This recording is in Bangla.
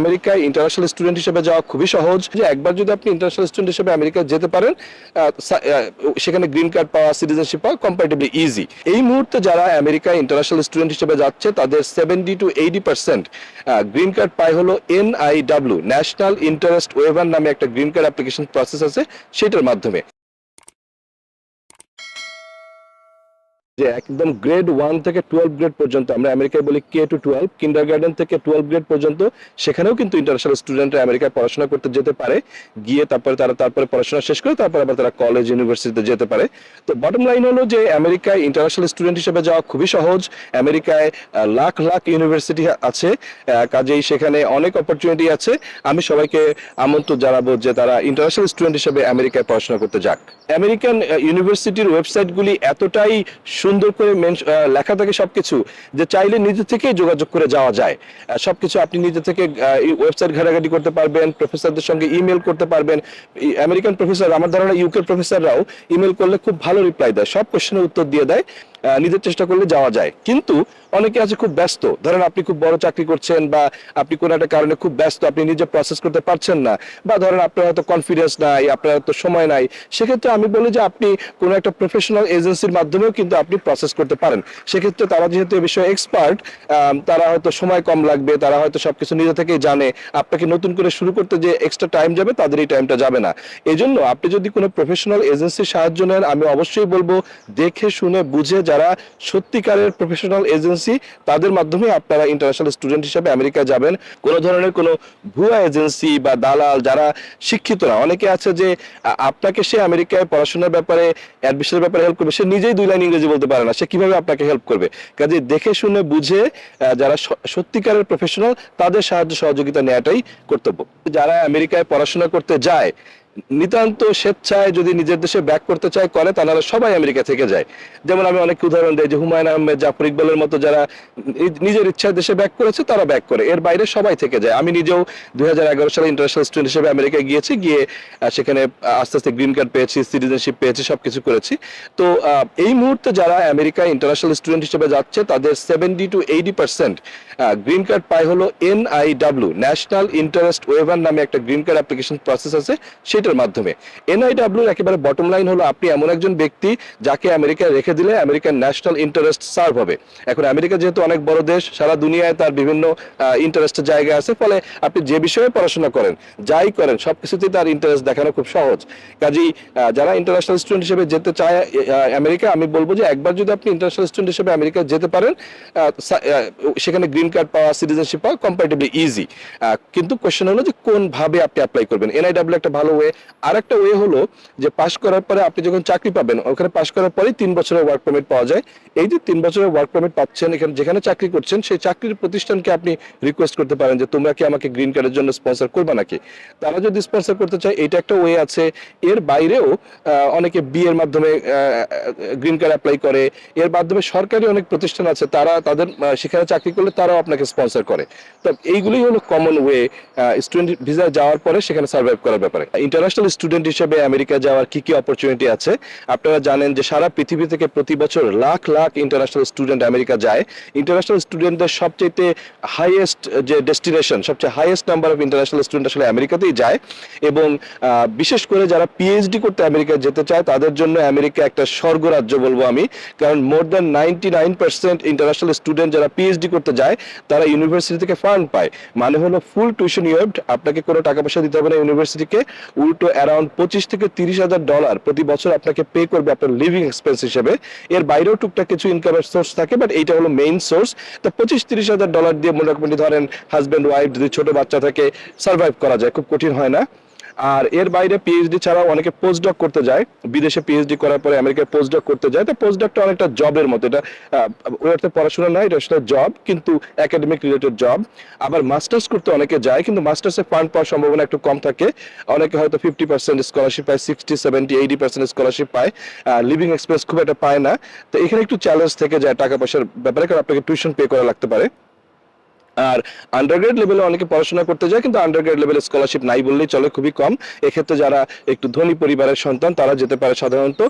আমেরিকায় ইন্টারন্যাশনাল স্টুডেন্ট হিসেবে যাওয়া খুবই সহজ যে একবার যদি আপনি ইন্টারন্যাশনাল স্টুডেন্ট হিসেবে আমেরিকা যেতে পারেন সেখানে গ্রিন কার্ড পাওয়া সিটিজেনশিপ পাওয়া কম্পারেটিভলি ইজি এই মুহূর্তে যারা আমেরিকায় ইন্টারন্যাশনাল স্টুডেন্ট হিসেবে যাচ্ছে, তাদের seventy two eighty percent green card পায় হলো এনআইডাব্লিউ ন্যাশনাল ইন্টারেস্ট ওয়েভার নামে একটা গ্রিন কার্ড অ্যাপ্লিকেশন প্রসেস আছে, সেটার মাধ্যমে। যে একদম গ্রেড ওয়ান থেকে টুয়েলভ গ্রেড পর্যন্ত, আমরা আমেরিকায় বলি K to twelve kindergarten থেকে টুয়েলভ গ্রেড পর্যন্ত, সেখানেও কিন্তু ইন্টারন্যাশনাল স্টুডেন্টরা আমেরিকায় পড়াশোনা করতে যেতে পারে। গিয়ে তারপরে তারা, তারপরে পড়াশোনা শেষ করে তারপরে আবার তারা কলেজ ইউনিভার্সিটিতে যেতে পারে। তো বটম লাইন হলো যে আমেরিকায় ইন্টারন্যাশনাল স্টুডেন্ট হিসেবে যাওয়া খুবই সহজ। আমেরিকায় লাখ লাখ ইউনিভার্সিটি আছে কাজেই সেখানে অনেক অপরচুনিটি আছে। আমি সবাইকে আমন্ত্রণ জানাব যে তারা ইন্টারন্যাশনাল স্টুডেন্ট হিসেবে আমেরিকায় পড়াশোনা করতে যাক। আমেরিকান ইউনিভার্সিটির ওয়েবসাইটগুলি এতটাই সুন্দর করে লেখা থাকে সবকিছু, যে চাইলে নিজে থেকেই যোগাযোগ করে যাওয়া যায়। সবকিছু আপনি নিজে থেকে ওয়েবসাইট ঘাটাঘাটি করতে পারবেন প্রফেসরদের সঙ্গে ইমেল করতে পারবেন। আমেরিকান প্রফেসর আমার ধারণা ইউকে প্রফেসররাও ইমেল করলে খুব ভালো রিপ্লাই দেয়, সব কোশ্চেনের উত্তর দিয়ে দেয়। নিজের চেষ্টা করলে যাওয়া যায়। কিন্তু অনেকে আছে খুব ব্যস্ত। ধরেন আপনি খুব বড় চাকরি করছেন বা আপনি কোনো একটা কারণে খুব ব্যস্ত, আপনি নিজে প্রসেস করতে পারছেন না বা ধরেন আপনার হয়তো কনফিডেন্স নাই, আপনার হয়তো সময় নাই, সেক্ষেত্রে আমি বলি যে আপনি কোনো একটা প্রফেশনাল এজেন্সির মাধ্যমেও কিন্তু আপনি প্রসেস করতে পারেন। সেক্ষেত্রে তারা যেহেতু এ বিষয়ে এক্সপার্ট তারা হয়তো সময় কম লাগবে, তারা হয়তো সবকিছু নিজে থেকেই জানে। আপনাকে নতুন করে শুরু করতে যে এক্সট্রা টাইম যাবে, তাদের এই টাইমটা যাবে না। এই জন্য আপনি যদি কোনো প্রফেশনাল এজেন্সির সাহায্য নেন, আমি অবশ্যই বলব, দেখে শুনে বুঝে যারা সত্যিকারের প্রফেশনাল এজেন্সি তাদের মাধ্যমে আপনারা ইন্টারন্যাশনাল স্টুডেন্ট হিসেবে আমেরিকা যাবেন। কোনো ধরনের কোনো ভুয়া এজেন্সি বা দালাল যারা শিক্ষিত না, অনেকে আছে যে আপনাকে সে আমেরিকায় পড়াশোনার ব্যাপারে অ্যাডমিশনের ব্যাপারে হেল্প করবে, সে নিজেই দুই লাইন ইংরেজি বলতে পারে না, সে কীভাবে আপনাকে হেল্প করবে? কাজে দেখে শুনে বুঝে যারা সত্যিকারের প্রফেশনাল তাদের সাহায্য সহযোগিতা নেওয়াটাই কর্তব্য। যারা আমেরিকায় পড়াশোনা করতে যায় নিতান্ত স্বেচ্ছায় যদি নিজের দেশে ব্যাক করতে চায়, করে, তাহলে সবাই আমেরিকা থেকে যায়। যেমন আমি অনেক উদাহরণ দিই যে হুমায়ুন আহমেদ, জাফর ইকবালের মতো যারা নিজের ইচ্ছায় দেশে ব্যাক করেছে, তারা ব্যাক করে। এর বাইরে সবাই থেকে যায়। আমি নিজেও দুই সালে ইন্টারন্যাশনাল স্টুডেন্ট হিসেবে আমেরিকায় গিয়েছি, গিয়ে সেখানে আস্তে আস্তে গ্রিন কার্ড পেয়েছি সিটিজেনশিপ পেয়েছি, সবকিছু করেছি। তো এই মুহূর্তে যারা আমেরিকায় ইন্টারন্যাশনাল স্টুডেন্ট হিসেবে যাচ্ছে, তাদের seventy two eighty percent green card পায় হলো এনআইডাব্লিউ ন্যাশনাল ইন্টারেস্ট ওয়েভার নামে একটা গ্রিন কার্ড অ্যাপ্লিকেশন প্রসেস আছে সেটার মাধ্যমে। এনআইডাব্লিউর একেবারে বটম লাইন হলো, আপনি এমন একজন ব্যক্তি যাকে আমেরিকায় রেখে দিলে আমেরিকান ন্যাশনাল ইন্টারেস্ট সার্ভ হবে। এখন আমেরিকা যেহেতু অনেক বড় দেশ, সারা দুনিয়ায় তার বিভিন্ন ইন্টারেস্টের জায়গা আছে। ফলে আপনি যে বিষয়ে পড়াশোনা করেন, যাই করেন সবকিছুতেই তার ইন্টারেস্ট দেখানো খুব সহজ। কাজেই যারা ইন্টারন্যাশনাল স্টুডেন্ট হিসেবে যেতে চায় আমেরিকা, আমি বলব যে একবার যদি আপনি ইন্টারন্যাশনাল স্টুডেন্ট হিসেবে আমেরিকা যেতে পারেন সেখানে গ্রিন কার্ড পাওয়া সিটিজেনশিপ পাওয়া কম্পারেটিভলি ইজি কিন্তু কোশ্চেন হলো যে কোন ভাবে আপনি অ্যাপ্লাই করবেন। এনআইডাব্লিউ একটা ভালো ওয়ে আর একটা ওয়ে হলো যে পাশ করার পরে আপনি যখন চাকরি পাবেন, ওখানে পাশ করার পরেই তিন বছরের ওয়ার্ক পারমিট পাওয়া যায়। এই যে তিন বছরের ওয়ার্ক পারমিট পাচ্ছেন, এখানে যেখানে চাকরি করছেন, সেই চাকরির প্রতিষ্ঠানকে আপনি রিকোয়েস্ট করতে পারেন যে তোমরা কি আমাকে গ্রিন কার্ডের জন্য স্পন্সর করবে নাকি? তারা যদি স্পন্সর করতে চায় এটা একটা ওয়ে আছে। এর বাইরেও অনেকে বিয়ের মাধ্যমে গ্রিন কার্ড অ্যাপ্লাই করে। এর মাধ্যমে সরকারি অনেক প্রতিষ্ঠান আছে, তারা তাদের সেখানে চাকরি করলে তারাও আপনাকে স্পন্সর করে। তো এইগুলোই হলো কমন ওয়ে স্টুডেন্ট ভিসা যাওয়ার পরে সেখানে সার্ভাইভ করার ব্যাপারে। ইন্টারন্যাশনাল স্টুডেন্ট হিসেবে আমেরিকা যাওয়ার কি কি অপরচুনিটি আছে? আপনারা জানেন যে সারা পৃথিবী থেকে প্রতি বছর lakh lakh international student America যায়। ইন্টারন্যাশনাল স্টুডেন্টদের সবচেয়ে হাইয়েস্ট যে ডেস্টিনেশন সবচেয়ে highest number of international student আসলে আমেরিকাতেই যায়। এবং বিশেষ করে যারা পিএইচডি করতে আমেরিকা যেতে চায়, তাদের জন্য আমেরিকা একটা স্বর্গরাজ্য বলব আমি। কারণ more than ninety nine percent international student যারা পিএইচডি করতে যায়, তারা ইউনিভার্সিটি থেকে ফান্ড পায়। মানে হলো ফুল টিউশন ওয়েবড আপনাকে কোনো টাকা পয়সা দিতে হবে না ইউনিভার্সিটিকে উল্টো অ্যারাউন্ড পঁচিশ থেকে তিরিশ হাজার ডলার প্রতি বছর আপনাকে পে করবে আপনার লিভিং এক্সপেন্স হিসেবে। এর বাইরেও টুকটাক কিছু ইনকামের সোর্স থাকে বাট এইটা হলো মেইন সোর্স তো পঁচিশ তিরিশ হাজার ডলার দিয়ে মনে মোটামুটি ধরেন হাজব্যান্ড ওয়াইফ যদি ছোট বাচ্চা থাকে সার্ভাইভ করা যায়, খুব কঠিন হয় না। আর এর বাইরে পিএইচডি ছাড়াও অনেকে পোস্ট ডক করতে যায়। বিদেশে পিএইচডি করার পরে আমেরিকায় পোস্ট ডক করতে যায়। তো পোস্ট ডকটা অনেকটা জবের মতো। এটা ওই অর্থে পড়াশোনা নয়, এটা আসলে জব কিন্তু একাডেমিক রিলেটেড জব আবার মাস্টার্স করতে অনেকে যায়, কিন্তু মাস্টার্সে ফান্ড পাওয়ার সম্ভাবনা একটু কম থাকে। অনেকে হয়তো ফিফটি পার্সেন্ট স্কলারশিপ পায় sixty seventy eighty percent scholarship পায়। লিভিং এক্সপেন্স খুব একটা পায় না। তো এখানে একটু চ্যালেঞ্জ থেকে যায় টাকা পয়সার ব্যাপারে, কারণ আপনাকে টিউশন পে করা লাগতে পারে। আর আন্ডারগ্রেড লেভেলে অনেকে পড়াশোনা করতে যায়, কিন্তু আন্ডারগ্রেড লেভেলে স্কলারশিপ নাই বললেই চলে, খুবই কম। এক্ষেত্রে যারা একটু ধনী পরিবারের সন্তান, তারা যেতে পারে সাধারণত।